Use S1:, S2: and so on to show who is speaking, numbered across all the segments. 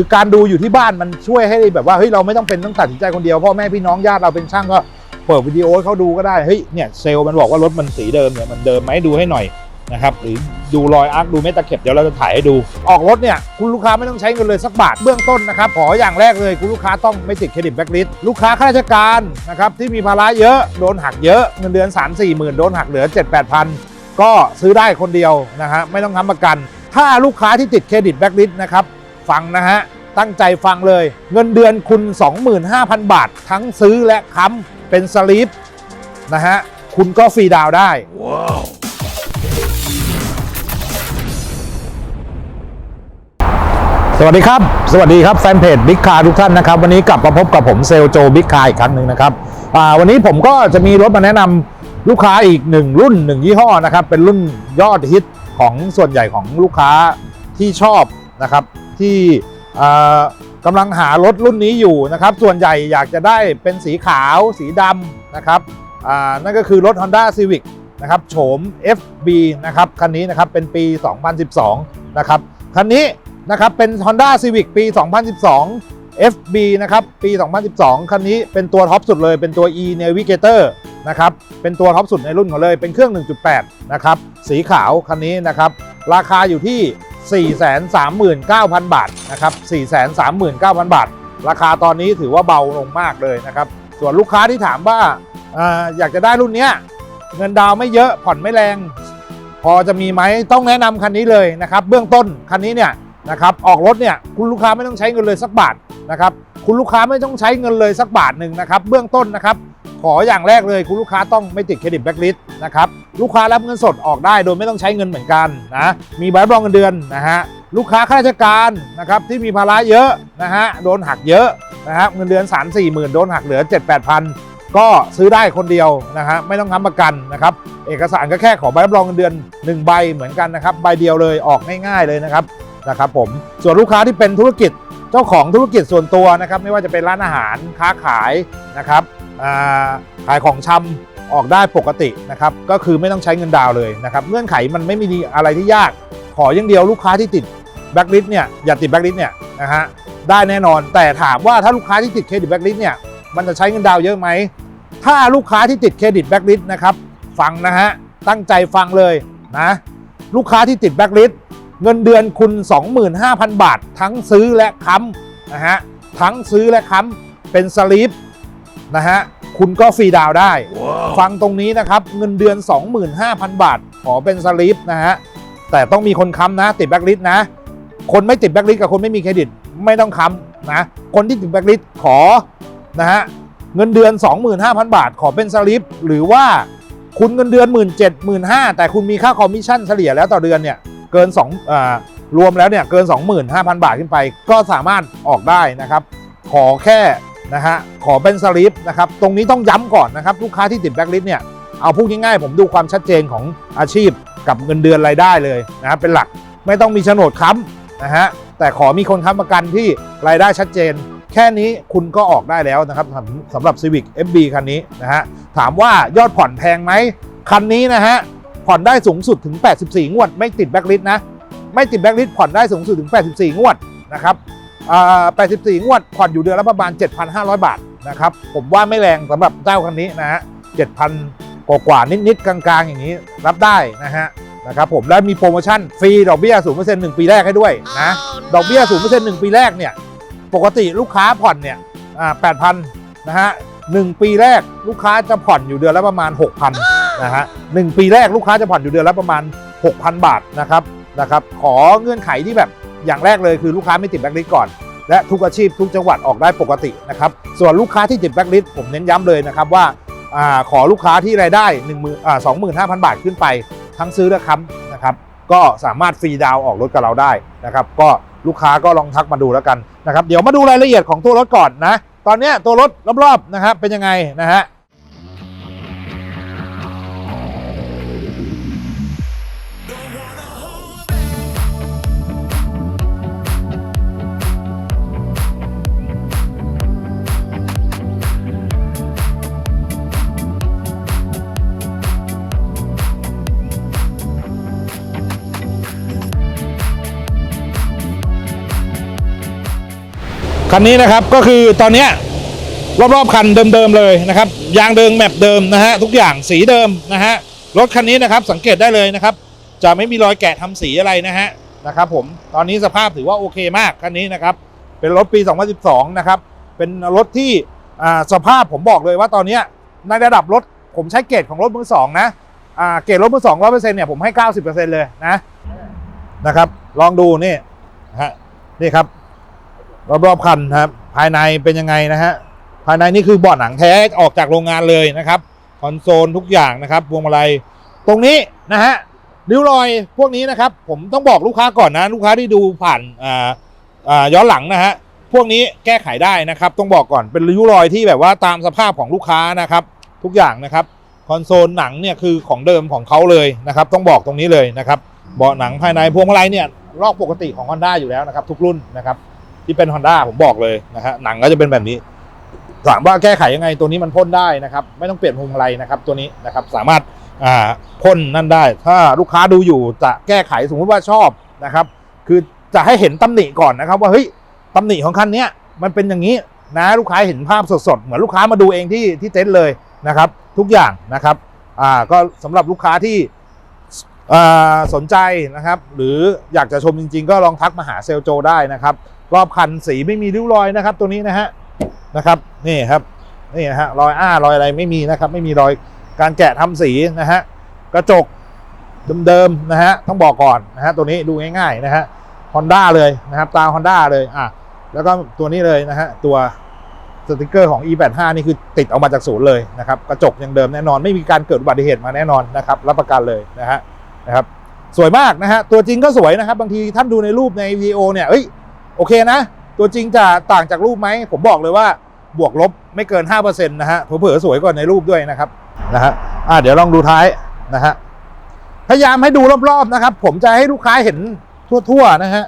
S1: คือการดูอยู่ที่บ้านมันช่วยให้แบบว่าเฮ้ยเราไม่ต้องเป็นต้องตัดสินใจคนเดียวพ่อแม่พี่น้องญาติเราเป็นช่างก็เปิดวิดีโอให้เขาดูก็ได้เฮ้ยเนี่ยเซลล์มันบอกว่ารถมันสีเดิมเนี่ยมันเดิมไหมดูให้หน่อยนะครับหรือดูรอยอาร์คดูเมตาเข็บเดี๋ยวเราจะถ่ายให้ดู ออกรถเนี่ยคุณลูกค้าไม่ต้องใช้เงินเลยสักบาทเบื้องต้นนะครับขออย่างแรกเลยคุณลูกค้าต้องไม่ติดเครดิตแบ็กลิสต์ลูกค้าข้าราชการนะครับที่มีภาระเยอะโดนหักเยอะเงินเดือน 3 4หมื่นโดนหักเหลือ 7 8พันก็ซื้อได้คนเดียวนะฮะไม่ต้องทำประกัน ถ้าลูกค้าที่ติดเครดิตแบ็กลิสนะครับ ฟังนะฮะ ตั้งใจฟังเลย เงินเดือนคุณ 25,000 บาท ทั้งซื้อและค้ำเป็นสลีปนะฮะ คุณก็ฟรีดาวน์ได้สวัสดีครับ สวัสดีครับแฟนเพจบิ๊กคาทุกท่านนะครับ วันนี้กลับมาพบกับผมเซลโจบิ๊กคาอีกครั้งหนึ่งนะครับอ่าวันนี้ผมก็จะมีรถมาแนะนำลูกค้าอีกหนึ่งรุ่นหนึ่งยี่ห้อนะครับ เป็นรุ่นยอดฮิตของส่วนใหญ่ของลูกค้าที่ชอบนะครับ ที่กำลังหารถรุ่นนี้อยู่นะครับ ส่วนใหญ่อยากจะได้เป็นสีขาวสีดำนะครับนั่นก็คือรถ Honda Civic นะครับโฉม FB นะครับคันนี้นะครับเป็นปี 2012 นะครับคันนี้นะครับเป็น Honda Civic ปี 2012 FB นะครับปี 2012 คันนี้เป็นตัวท็อปสุดเลยเป็นตัว e Navigator นะครับเป็นตัวท็อปสุดในรุ่นของเลยเป็นเครื่อง 1.8 นะครับสีขาวคันนี้นะครับราคาอยู่ที่ 439,000 บาทนะครับ439,000 บาท ราคาตอนนี้ถือว่าเบาลงมากเลยนะครับ ส่วนลูกค้าที่ถามว่าออยากจะได้รุ่นเนี้ยเงินดาวไม่เยอะผ่อนไม่แรง พอจะมีไหมต้องแนะนำคันนี้เลยนะครับ เบื้องต้นคันนี้เนี่ยนะครับออกรถเนี่ยคุณลูกค้าไม่ต้องใช้เงินเลยสักบาทนะครับคุณลูกค้าไม่ต้องใช้เงินเลยสักบาทหนึ่งนะครับ เบื้องต้นนะครับ ขออย่างแรกเลยคุณลูกค้าต้องไม่ติดเครดิตแบล็คลิสต์นะครับลูกค้ารับเงินสดออกได้โดยไม่ต้องใช้เงินเหมือนกันนะมีใบรับรองเงินเดือนนะฮะลูกค้าข้าราชการนะครับที่มีภาระเยอะนะฮะโดนหักเยอะนะครับเงินเดือน 3 4 หมื่นโดนหักเหลือ 7 8พันก็ซื้อได้คนเดียวนะฮะไม่ต้องทำประกันนะครับเอกสารก็แค่ขอใบรับรองเงินเดือน 1 ใบเหมือนกันนะครับใบเดียวเลยออกง่ายๆเลยนะครับนะครับผมส่วนลูกค้าที่เป็นธุรกิจเจ้าของธุรกิจส่วนตัวนะครับไม่ว่าจะเป็นร้านอาหารค้าขายนะครับ ขายของชำออกได้ปกตินะครับก็คือไม่ต้องใช้เงินดาวเลยนะครับเงื่อนไขมันไม่มีอะไรที่ยาก ขออย่างเดียวลูกค้าที่ติดแบ็กลิสเนี่ยอย่าติดแบ็กลิสเนี่ยนะฮะได้แน่นอนแต่ถามว่าถ้าลูกค้าที่ติดเครดิตแบ็กลิสเนี่ยมันจะใช้เงินดาวเยอะไหมถ้าลูกค้าที่ติดเครดิตแบ็กลิสนะครับฟังนะฮะตั้งใจฟังเลยนะลูกค้าที่ติดแบ็กลิสเงินเดือนคุณ 25,000 บาท ทั้งซื้อและค้ำนะฮะทั้งซื้อและค้ำเป็นสลีป นะฮะคุณก็ฟรีดาวน์ได้ ฟังตรงนี้นะครับ เงินเดือน 25,000 บาท ขอเป็นสลิปนะฮะแต่ต้องมีคนค้ำนะ ติดแบ็กลิสต์นะ คนไม่ติดแบ็กลิสต์กับคนไม่มีเครดิตไม่ต้องค้ำนะคนที่ติดแบ็กลิสต์ขอนะฮะเงินเดือน 25,000 บาท ขอเป็นสลิปหรือว่าคุณเงินเดือน 1 7 0 0 0 15,000แต่คุณมีค่าคอมมิชชั่นเฉลี่ยแล้วต่อเดือนเนี่ยเกิน2อ่ารวมแล้วเนี่ยเกิน 25,000 บาทขึ้นไป ก็สามารถออกได้นะครับ ขอแค่ นะฮะขอเป็นสลิปนะครับตรงนี้ต้องย้ำก่อนนะครับลูกค้าที่ติดแบ็กลิสเนี่ยเอาพูดง่ายๆ ผมดูความชัดเจนของอาชีพกับเงินเดือนรายได้เลยนะครับเป็นหลักไม่ต้องมีโฉนดค้ำนะฮะแต่ขอมีคนค้ำประกันที่รายได้ชัดเจน แค่นี้คุณก็ออกได้แล้วนะครับสำหรับ Civic FB คันนี้นะฮะถามว่ายอดผ่อนแพงไหมคันนี้นะฮะผ่อนได้สูงสุดถึง 84 งวด ไม่ติดแบ็กลิสนะ ไม่ติดแบ็กลิสผ่อนได้สูงสุดถึง 84 งวดนะครับ 84 งวดผ่อนอยู่เดือนละประมาณ 7,500 บาทนะครับ ผมว่าไม่แรงสำหรับเจ้าคันนี้นะฮะ7,000 กว่ากว่าๆนิดๆกลางๆ อย่างนี้รับได้นะฮะนะครับผมและมีโปรโมชั่นฟรีดอกเบี้ย 0% 1 ปีแรกให้ด้วยนะดอกเบี้ย 0% 1 ปีแรกเนี่ยปกติลูกค้าผ่อนเนี่ยอ่า8,000นะฮะ1ปีแรกลูกค้าจะผ่อนอยู่เดือนละประมาณ 6,000นะฮะ1ปีแรกลูกค้าจะผ่อนอยู่เดือนละประมาณ 6,000 บาทนะครับนะครับขอเงื่อนไขที่แบบ อย่างแรกเลยคือลูกค้าไม่ติดแบ็กลิสต์ก่อน และทุกอาชีพทุกจังหวัดออกได้ปกตินะครับส่วนลูกค้าที่ติดแบ็กลิสต์ผมเน้นย้ำเลยนะครับว่าอขอลูกค้าที่รายได้1 0 0 0 0อ่า25,000บาทขึ้นไป ทั้งซื้อและค้ำนะครับก็สามารถฟรีดาวออกรถกับเราได้นะครับก็ลูกค้าก็ลองทักมาดูแล้วกันนะครับเดี๋ยวมาดูรายละเอียดของตัวรถก่อนนะตอนนี้ตัวรถรอบๆนะครับเป็นยังไงนะฮะ คันนี้นะครับก็คือตอนเนี้ยรอบๆคันเดิมๆเลยนะครับยางเดิมแมปเดิมนะฮะทุกอย่างสีเดิมนะฮะรถคันนี้นะครับสังเกตได้เลยนะครับ จะไม่มีรอยแกะทำสีอะไรนะฮะนะครับผมตอนนี้สภาพถือว่าโอเคมากคันนี้นะครับเป็นรถปี 2012 นะครับเป็นรถที่สภาพผมบอกเลยว่าตอนนี้ในระดับรถผมใช้เกรดของรถมือสองนะอ่าเกรดรถมือสองร้อยเปอร์เซ็นต์เนี่ยผมให้90%เลยนะนะครับ ลองดูนี่ฮะนี่ครับ รอบๆคันครับ ภายในเป็นยังไงนะฮะภายในนี่คือเบาะหนังแท้ออกจากโรงงานเลยนะครับคอนโซลทุกอย่างนะครับพวงมาลัยตรงนี้นะฮะริ้วรอยพวกนี้นะครับ ผมต้องบอกลูกค้าก่อนนะ ลูกค้าที่ดูผ่านอ่าอ่าย้อนหลังนะฮะพวกนี้แก้ไขได้นะครับ ต้องบอกก่อนเป็นริ้วรอยที่แบบว่าตามสภาพของลูกค้านะครับ ทุกอย่างนะครับคอนโซลหนังเนี่ยคือของเดิมของเขาเลยนะครับ ต้องบอกตรงนี้เลยนะครับเบาะหนังภายในพวงมาลัยเนี่ยลอกปกติของ Honda อยู่แล้วนะครับ ทุกรุ่นนะครับ ที่เป็น Honda ผมบอกเลยนะฮะหนังก็จะเป็นแบบนี้ ถามว่าแก้ไขยังไงตัวนี้มันพ่นได้นะครับ ไม่ต้องเปลี่ยนพวงมาลัยนะครับ ตัวนี้นะครับสามารถอ่าพ่นนั่นได้ ถ้าลูกค้าดูอยู่จะแก้ไขสมมติว่าชอบนะครับ คือจะให้เห็นตำหนิก่อนนะครับ ว่าเฮ้ยตำหนิของคันนี้มันเป็นอย่างนี้นะลูกค้าเห็นภาพสดๆ เหมือนลูกค้ามาดูเองที่ที่เต็นท์เลยนะครับ ทุกอย่างนะครับอ่าก็สำหรับลูกค้าที่สนใจนะครับ หรืออยากจะชมจริง ๆ ก็ลองทักมาหาเซลโจได้นะครับ รอบคันสีไม่มีริ้วรอยนะครับ ตัวนี้นะฮะนะครับนี่ครับนี่นะฮะรอยอ้ารอยอะไรไม่มีนะครับ ไม่มีรอยการแกะทำสีนะฮะกระจกเดิมๆนะฮะต้องบอกก่อนนะฮะตัวนี้ดูง่ายๆนะฮะฮอนด้าเลยนะครับตาฮอนด้าเลยอะแล้วก็ตัวนี้เลยนะฮะตัวสติกเกอร์ของ e85 นี่คือติดออกมาจากศูนย์เลยนะครับกระจกยังเดิมแน่นอนไม่มีการเกิดอุบัติเหตุมาแน่นอนนะครับรับประกันเลยนะฮะนะครับสวยมากนะฮะตัวจริงก็สวยนะครับ บางทีท่านดูในรูปในวีโอเนี่ยเอ้ย โอเคนะ ตัวจริงจะต่างจากรูปไหม ผมบอกเลยว่าบวกลบไม่เกิน 5%นะฮะเผื่อสวยกว่าในรูปด้วยนะครับนะฮะอ่าเดี๋ยวลองดูท้ายนะฮะพยายามให้ดูรอบๆนะครับ ผมจะให้ลูกค้าเห็นทั่วๆนะฮะ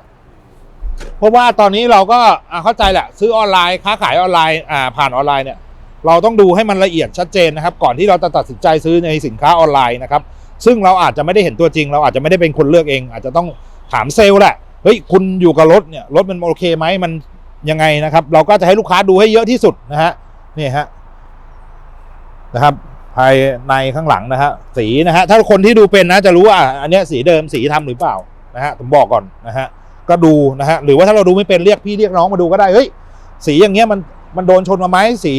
S1: เพราะว่าตอนนี้เราก็เข้าใจแหละซื้อออนไลน์ค้าขายออนไลน์อ่าผ่านออนไลน์เนี่ยเราต้องดูให้มันละเอียดชัดเจนนะครับ ก่อนที่เราจะตัดสินใจซื้อในสินค้าออนไลน์นะครับ ซึ่งเราอาจจะไม่ได้เห็นตัวจริง เราอาจจะไม่ได้เป็นคนเลือกเอง อาจจะต้องถามเซลล์แหละ เฮ้ยคุณอยู่กับรถเนี่ยรถมันโอเคไหมมันยังไงนะครับ เราก็จะให้ลูกค้าดูให้เยอะที่สุดนะฮะนี่ฮะนะครับ ภายในข้างหลังนะฮะสีนะฮะถ้าคนที่ดูเป็นนะจะรู้ว่าอันเนี้ยสีเดิมสีทำหรือเปล่านะฮะผมบอกก่อนนะฮะก็ดูนะฮะหรือว่าถ้าเราดูไม่เป็นเรียกพี่เรียกน้องมาดูก็ได้เฮ้ยสีอย่างเงี้ยมันมันโดนชนมาไหมสี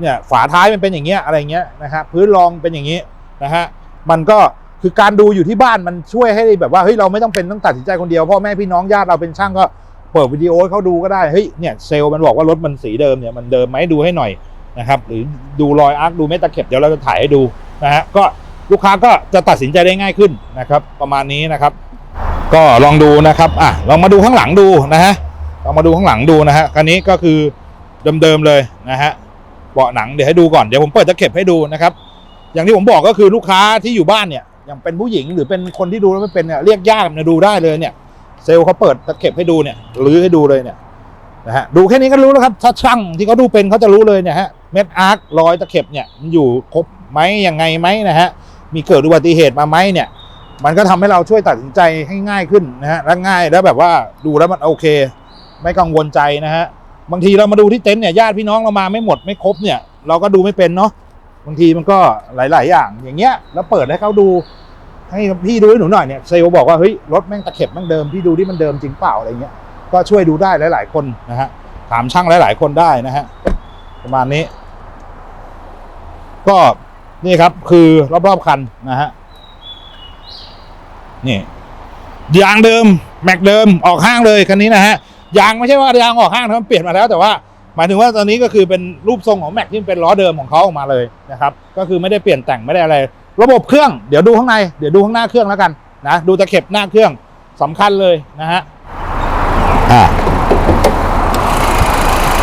S1: เนี่ยฝาท้ายมันเป็นอย่างเงี้ยอะไรเงี้ยนะฮะพื้นรองเป็นอย่างงี้นะฮะมันก็ คือการดูอยู่ที่บ้านมันช่วยให้แบบว่าเฮ้ยเราไม่ต้องเป็นต้องตัดสินใจคนเดียวพ่อแม่พี่น้องญาติเราเป็นช่างก็เปิดวิดีโอให้เขาดูก็ได้เฮ้ยเนี่ยเซลล์มันบอกว่ารถมันสีเดิมเนี่ยมันเดิมไหมดูให้หน่อยนะครับ หรือดูรอยอาร์คดูเม็ดตะเข็บเดี๋ยวเราจะถ่ายให้ดูนะฮะก็ลูกค้าก็จะตัดสินใจได้ง่ายขึ้นนะครับ ประมาณนี้นะครับ ก็ลองดูนะครับอะลองมาดูข้างหลังดูนะฮะลองมาดูข้างหลังดูนะฮะคันนี้ก็คือเดิมๆเลยนะฮะเบาะหนังเดี๋ยวให้ดูก่อนเดี๋ยวผมเปิดตะเข็บให้ดูนะครับ อย่างที่ผมบอกก็คือลูกค้าที่อยู่บ้านเนี่ย อย่างเป็นผู้หญิงหรือเป็นคนที่ดูแล้วไม่เป็นเนี่ยเรียกญาติมาดูได้เลยเนี่ย เซลล์เขาเปิดตะเข็บให้ดูเนี่ยรื้อให้ดูเลยเนี่ยนะฮะดูแค่นี้ก็รู้แล้วครับถ้าช่างที่เขาดูเป็นเขาจะรู้เลยเนี่ยฮะเม็ดอาร์ครอยตะเข็บเนี่ยมันอยู่ครบไหมยังไงไหมนะฮะมีเกิดอุบัติเหตุมาไหมเนี่ยมันก็ทำให้เราช่วยตัดสินใจให้ง่ายขึ้นนะฮะและง่ายแล้วแบบว่าดูแล้วมันโอเค ไม่กังวลใจนะฮะบางทีเรามาดูที่เต็นท์เนี่ยญาติพี่น้องเรามาไม่หมดไม่ครบเนี่ยเราก็ดูไม่เป็นเนาะบางทีมันก็หลาย ๆ อย่างอย่างเงี้ยแล้วเปิดให้เขาดู ให้พี่ดูให้หนูหน่อยเนี่ยเซลล์บอกว่าเฮ้ยรถแม่งตะเข็บแม่งเดิมพี่ดูที่มันเดิมจริงเปล่าอะไรเงี้ยก็ช่วยดูได้หลาย ๆ คนนะฮะถามช่างหลาย ๆ คนได้นะฮะประมาณนี้ ก็นี่ครับคือรอบๆคันนะฮะนี่ยางเดิมแม็กเดิมออกห้างเลยคันนี้นะฮะยางไม่ใช่ว่ายางออกห้างนะมันเปลี่ยนมาแล้วแต่ว่าหมายถึงว่าตอนนี้ก็คือเป็นรูปทรงของแม็กที่เป็นล้อเดิมของเขาออกมาเลยนะครับ ก็คือไม่ได้เปลี่ยนแต่งไม่ได้อะไร ระบบเครื่องเดี๋ยวดูข้างในเดี๋ยวดูข้างหน้าเครื่องแล้วกันนะดูตะเข็บหน้าเครื่องสำคัญเลยนะฮะอ่า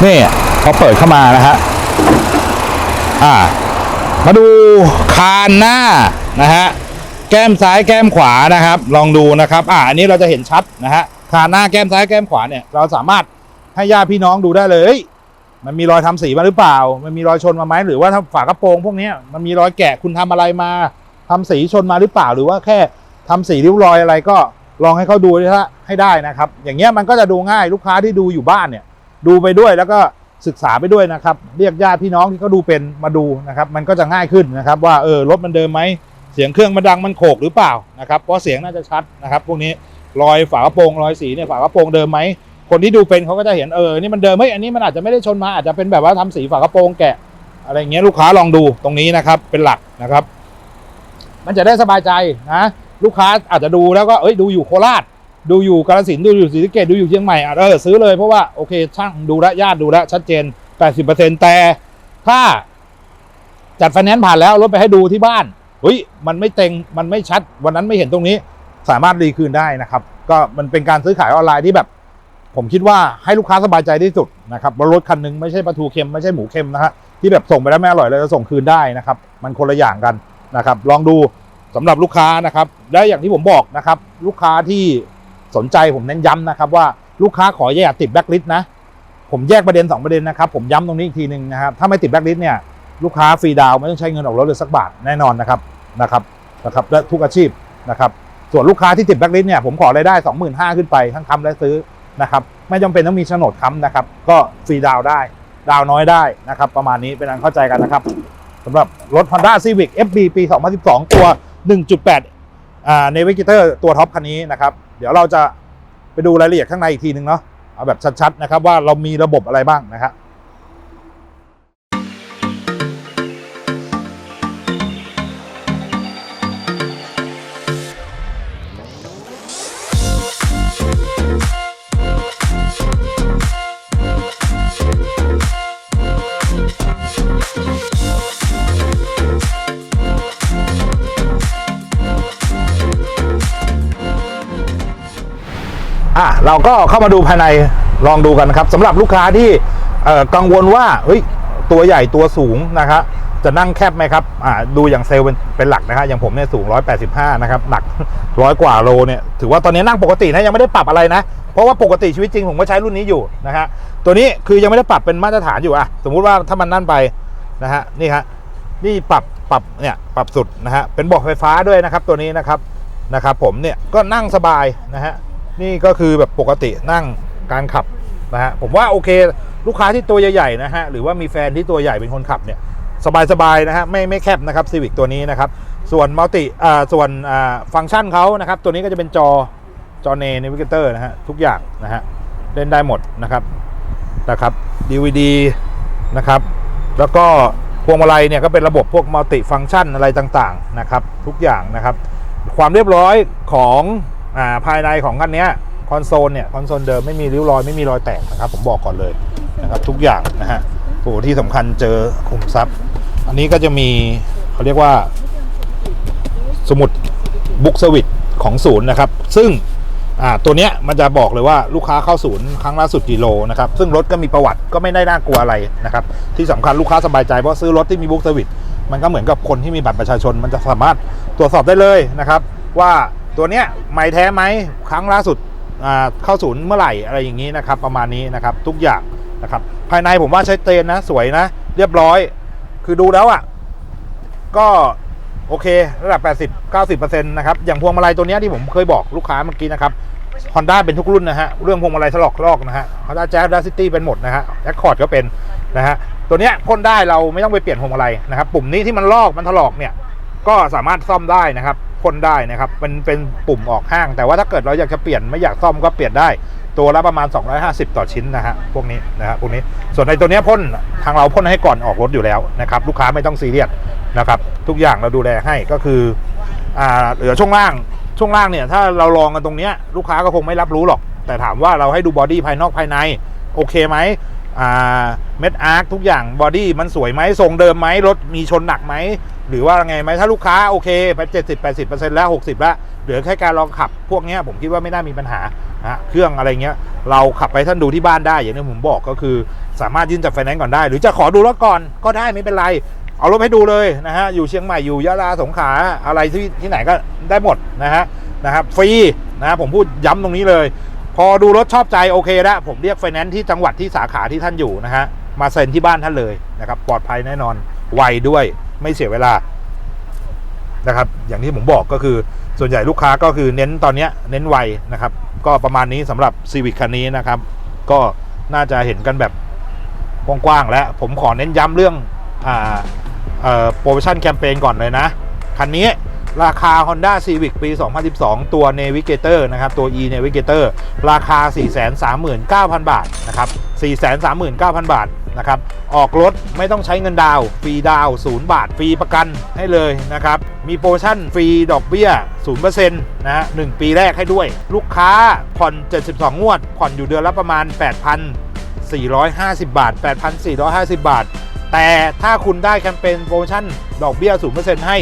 S1: นี่เขาเปิดเข้ามานะฮะอ่ามาดูคานหน้านะฮะแก้มซ้ายแก้มขวานะครับ ลองดูนะครับอ่าอันนี้เราจะเห็นชัดนะฮะคานหน้าแก้มซ้ายแก้มขวาเนี่ยเราสามารถให้ญาติพี่น้องดูได้เลย มันมีรอยทำสีมาหรือเปล่า มันมีรอยชนมาไหมหรือว่าถ้าฝากระโปรงพวกนี้มันมีรอยแกะคุณทำอะไรมาทำสีชนมาหรือเปล่า หรือว่าแค่ทำสีริ้วรอยอะไรก็ลองให้เขาดูให้ได้นะครับ อย่างเงี้ยมันก็จะดูง่ายลูกค้าที่ดูอยู่บ้านเนี่ยดูไปด้วยแล้วก็ศึกษาไปด้วยนะครับ เรียกญาติพี่น้องที่เขาดูเป็นมาดูนะครับ มันก็จะง่ายขึ้นนะครับ ว่าเออรถมันเดิมไหมเสียงเครื่องมันดังมันโขกหรือเปล่านะครับเพราะเสียงน่าจะชัดนะครับ พวกนี้รอยฝากระโปรงรอยสีเนี่ยฝากระโปรงเดิมไหม คนที่ดูเป็นเขาก็จะเห็นเออนี่มันเดิมเฮ้ยอันนี้มันอาจจะไม่ได้ชนมาอาจจะเป็นแบบว่าทำสีฝากระโปรงแกะ อะไรอย่างเงี้ยลูกค้าลองดูตรงนี้นะครับ เป็นหลักนะครับ มันจะได้สบายใจนะลูกค้าอาจจะดูแล้วก็เอ้ยดูอยู่โคราช ดูอยู่กาฬสินธุ์ดูอยู่ศรีสะเกษดูอยู่เชียงใหม่อะเออซื้อเลยเพราะว่าโอเคช่างดูแลวญาติดูแลชัดเจน 80%แต่ถ้าจัดไฟแนนซ์ผ่านแล้วรถไปให้ดูที่บ้านเฮ้ยมันไม่เต็งมันไม่ชัด วันนั้นไม่เห็นตรงนี้สามารถรีคืนได้นะครับ ก็มันเป็นการซื้อขายออนไลน์ที่แบบ ผมคิดว่าให้ลูกค้าสบายใจที่สุดนะครับว่ารถคันหนึงไม่ใช่ปลาทูเค็มไม่ใช่หมูเค็มนะฮะที่แบบส่งไปแล้วไม่อร่อยเลยจะส่งคืนได้นะครับ มันคนละอย่างกันนะครับ ลองดูสำหรับลูกค้านะครับและอย่างที่ผมบอกนะครับ ลูกค้าที่สนใจผมเน้นย้ำนะครับ ว่าลูกค้าขออย่าติดแบ็คลิสต์นะผมแยกประเด็น 2 ประเด็นนะครับ ผมย้ำตรงนี้อีกทีหนึ่งนะครับถ้าไม่ติดแบ็คลิสต์เนี่ยลูกค้าฟรีดาวไม่ต้องใช้เงินออกรถเลยสักบาทแน่นอนนะครับนะครับนะครับและทุกอาชีพนะครับส่วนลูกค้าที่ติดแบ็คลิสต์เนี่ยผมขอรายได้ 25,000 ขึ้นไปทั้งคำและซื้อ นะครับไม่จำเป็นต้องมีโฉนดค้ำนะครับก็ฟรีดาวได้ ดาวน้อยได้นะครับประมาณนี้เป็นอันเข้าใจกันนะครับสำหรับรถ Honda Civic FB ปี 2012 ตัว 1.8อ่า Navigator ตัวท็อปคันนี้นะครับเดี๋ยวเราจะไปดูรายละเอียดข้างในอีกทีหนึ่งเนาะเอาแบบชัดๆนะครับว่าเรามีระบบอะไรบ้างนะครับ เราก็เข้ามาดูภายในลองดูกันนะครับสำหรับลูกค้าที่กังวลว่าเฮ้ยตัวใหญ่ตัวสูงนะครับจะนั่งแคบไหมครับดูอย่างเซลเป็นหลักนะครับอย่างผมเนี่ยสูง 185 นะครับ หนักร้อยกว่าโลเนี่ยถือว่าตอนนี้นั่งปกตินะยังไม่ได้ปรับอะไรนะ เพราะว่าปกติชีวิตจริงผมก็ใช้รุ่นนี้อยู่นะฮะตัวนี้คือยังไม่ได้ปรับเป็นมาตรฐานอยู่อะสมมุติว่าถ้ามันนั่นไปนะฮะนี่ฮะนี่ปรับปรับเนี่ยปรับสุดนะฮะเป็นบอกไฟฟ้าด้วยนะครับตัวนี้นะครับนะครับผมเนี่ยก็นั่งสบายนะฮะ นี่ก็คือแบบปกตินั่งการขับนะฮะผมว่าโอเค ลูกค้าที่ตัวใหญ่ๆนะฮะหรือว่ามีแฟนที่ตัวใหญ่เป็นคนขับเนี่ยสบายๆนะฮะไม่ไม่แคบนะครับซีวิกตัวนี้นะครับส่วนมัลติอ่าส่วนอ่าฟังก์ชันเขานะครับตัวนี้ก็จะเป็นจอจอเนนิวิเกเตอร์นะฮะทุกอย่างนะฮะเล่นได้หมดนะครับนะครับ DVD นะครับ แล้วก็พวงมาลัยเนี่ยก็เป็นระบบพวกมัลติฟังก์ชันอะไรต่างๆนะครับ ทุกอย่างนะครับ ความเรียบร้อยของ อาภายในของคันเนี้ยคอนโซลเนี่ยคอนโซลเดิมไม่มีริ้วรอยไม่มีรอยแตกนะครับผมบอกก่อนเลยนะครับทุกอย่างนะฮะโอ้โหที่สำคัญเจอขุมทรัพย์ อันนี้ก็จะมีเขาเรียกว่า สมุดบุ๊กสวิตของศูนย์นะครับ ซึ่งอ่าตัวเนี้ยมันจะบอกเลยว่าลูกค้าเข้าศูนย์ครั้งล่าสุดกี่โลนะครับซึ่งรถก็มีประวัติก็ไม่ได้น่ากลัวอะไรนะครับที่สำคัญลูกค้าสบายใจเพราะซื้อรถที่มีบุ๊กสวิตมันก็เหมือนกับคนที่มีบัตรประชาชน มันจะสามารถตรวจสอบได้เลยนะครับ ว่า ตัวเนี้ยไม่แท้ไหมครั้งล่าสุดเข้าศูนย์เมื่อไหร่อะไรอย่างนี้นะครับ ประมาณนี้นะครับทุกอย่างนะครับ ภายในผมว่าใช้เตนนะ สวยนะ เรียบร้อย คือดูแล้วอะ ก็โอเค ระดับ 80 90%นะครับ อย่างพวงมาลัยตัวเนี้ยที่ผมเคยบอกลูกค้าเมื่อกี้นะครับ Honda เป็นทุกรุ่นนะฮะ เรื่องพวงมาลัยถลอกลอกนะฮะ Honda Jazz Honda City เป็นหมดนะฮะ Accord ก็เป็นนะฮะ ตัวเนี้ยพ่นได้เราไม่ต้องไปเปลี่ยนพวงมาลัยนะครับ ปุ่มนี้ที่มันลอกมันถลอกเนี่ย ก็สามารถซ่อมได้นะครับ พ่นได้นะครับเป็นเป็นปุ่มออกห้าง แต่ว่าถ้าเกิดเราอยากจะเปลี่ยนไม่อยากซ่อมก็เปลี่ยนได้ ตัวละประมาณ 250 ต่อชิ้นนะฮะพวกนี้นะฮะพวกนี้ส่วนในตัวนี้พ่นทางเราพ่นให้ก่อนออกรถอยู่แล้วนะครับลูกค้าไม่ต้องซีเรียสนะครับทุกอย่างเราดูแลให้ก็คืออ่าเหลือช่วงล่างช่วงล่างเนี่ยถ้าเราลองกันตรงเนี้ยลูกค้าก็คงไม่รับรู้หรอก แต่ถามว่าเราให้ดูบอดี้ภายนอกภายในโอเคไหม เม็ดอาร์คทุกอย่างบอดี้มันสวยไหมทรงเดิมไหมรถมีชนหนักไหม หรือว่าไงไหมถ้าลูกค้าโอเคไปเจ็ดสิบแปดสิบเปอร์เซ็นต์แล้วหกสิบแล้วเหลือแค่การลองขับพวกนี้ผมคิดว่าไม่น่ามีปัญหานะฮะเครื่องอะไรเงี้ย เราขับไปท่านดูที่บ้านได้อย่างที่ผมบอกก็คือ สามารถยื่นจัดไฟแนนซ์ก่อนได้ หรือจะขอดูรถก่อนก็ได้ไม่เป็นไร เอารถให้ดูเลยนะฮะอยู่เชียงใหม่อยู่ยะลาสงขลาอะไรที่ที่ไหนก็ได้หมดนะฮะนะครับฟรีนะฮะผมพูดย้ำตรงนี้เลย พอดูรถชอบใจโอเคแล้วผมเรียกไฟแนนซ์ที่จังหวัดที่สาขาที่ท่านอยู่นะฮะมาเซ็นที่บ้านท่านเลยนะครับ ปลอดภัยแน่นอนไวด้วยไม่เสียเวลานะครับ อย่างที่ผมบอกก็คือส่วนใหญ่ลูกค้าก็คือเน้นตอนนี้เน้นไวนะครับ ก็ประมาณนี้สำหรับ Civic คันนี้นะครับ ก็น่าจะเห็นกันแบบกว้างๆแล้วผมขอเน้นย้ำเรื่องอ่าเออโปรโมชั่นแคมเปญก่อนเลยนะ คันนี้ ราคา Honda Civic ปี 2012 ตัว Navigator นะครับ ตัว e Navigator ราคา 439,000 บาท นะครับ 439,000 บาท นะครับ ออกรถไม่ต้องใช้เงินดาว ฟรีดาวน์0บาท ฟรีประกันให้เลยนะครับ มีโปรโมชั่นฟรีดอกเบี้ย 0%นะฮะ1ปีแรกให้ด้วย ลูกค้าผ่อน 72 งวด ผ่อนอยู่เดือนละประมาณ 8,450 บาท 8,450 บาท แต่ถ้าคุณได้แคมเปญโปรโมชั่นดอกเบี้ย 0%ให้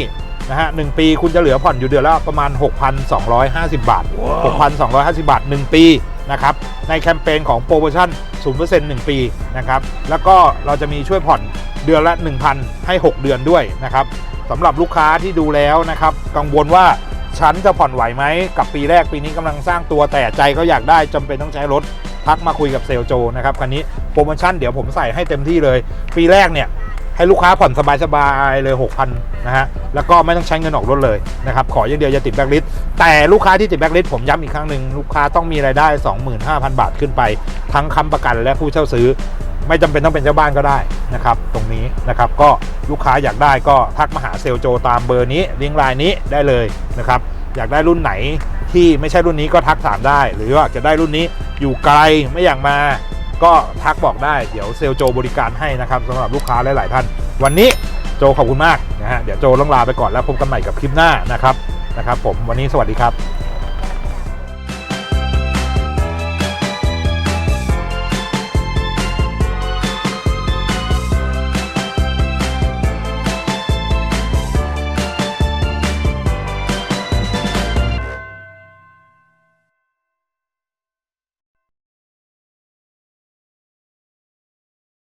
S1: นะฮะหนึ่งปีคุณจะเหลือผ่อนอยู่เดือนละประมาณ 6,250 บาท 6,250 บาท 1 ปีนะครับในแคมเปญของโปรโมชั่น 0% 1 ปีนะครับแล้วก็เราจะมีช่วยผ่อนเดือนละ 1,000 ให้ 6 เดือนด้วยนะครับสำหรับลูกค้าที่ดูแล้วนะครับกังวลว่าฉันจะผ่อนไหวไหมกับปีแรกปีนี้กำลังสร้างตัวแต่ใจก็อยากได้จำเป็นต้องใช้รถทักมาคุยกับเซลลโจนะครับคันนี้โปรโมชั่นเดี๋ยวผมใส่ให้เต็มที่เลย ปีแรกเนี่ย ให้ลูกค้าผ่อนสบายๆเลย 6,000นะฮะ แล้วก็ไม่ต้องใช้เงินออกรถเลยนะครับ ขออย่างเดียวอย่าติดแบล็คลิสต์แต่ลูกค้าที่ติดแบล็คลิสต์ผมย้ำอีกครั้งหนึ่งลูกค้าต้องมีรายได้ 25,000 บาทขึ้นไป ทั้งค้ำประกันและผู้เช่าซื้อ ไม่จำเป็นต้องเป็นเจ้าบ้านก็ได้นะครับ ตรงนี้นะครับ ก็ลูกค้าอยากได้ก็ทักมาหาเซลลโจตามเบอร์นี้ลิงก์ไลน์นี้ได้เลยนะครับ อยากได้รุ่นไหนที่ไม่ใช่รุ่นนี้ก็ทักถามได้ หรือว่าจะได้รุ่นนี้อยู่ไกลไม่อยากมา ก็ทักบอกได้เดี๋ยวเซลโจบริการให้นะครับสำหรับลูกค้าหลาย ๆ ท่าน วันนี้โจขอบคุณมากนะฮะเดี๋ยวโจต้องลาไปก่อนแล้วพบกันใหม่กับคลิปหน้านะครับนะครับผมวันนี้สวัสดีครับ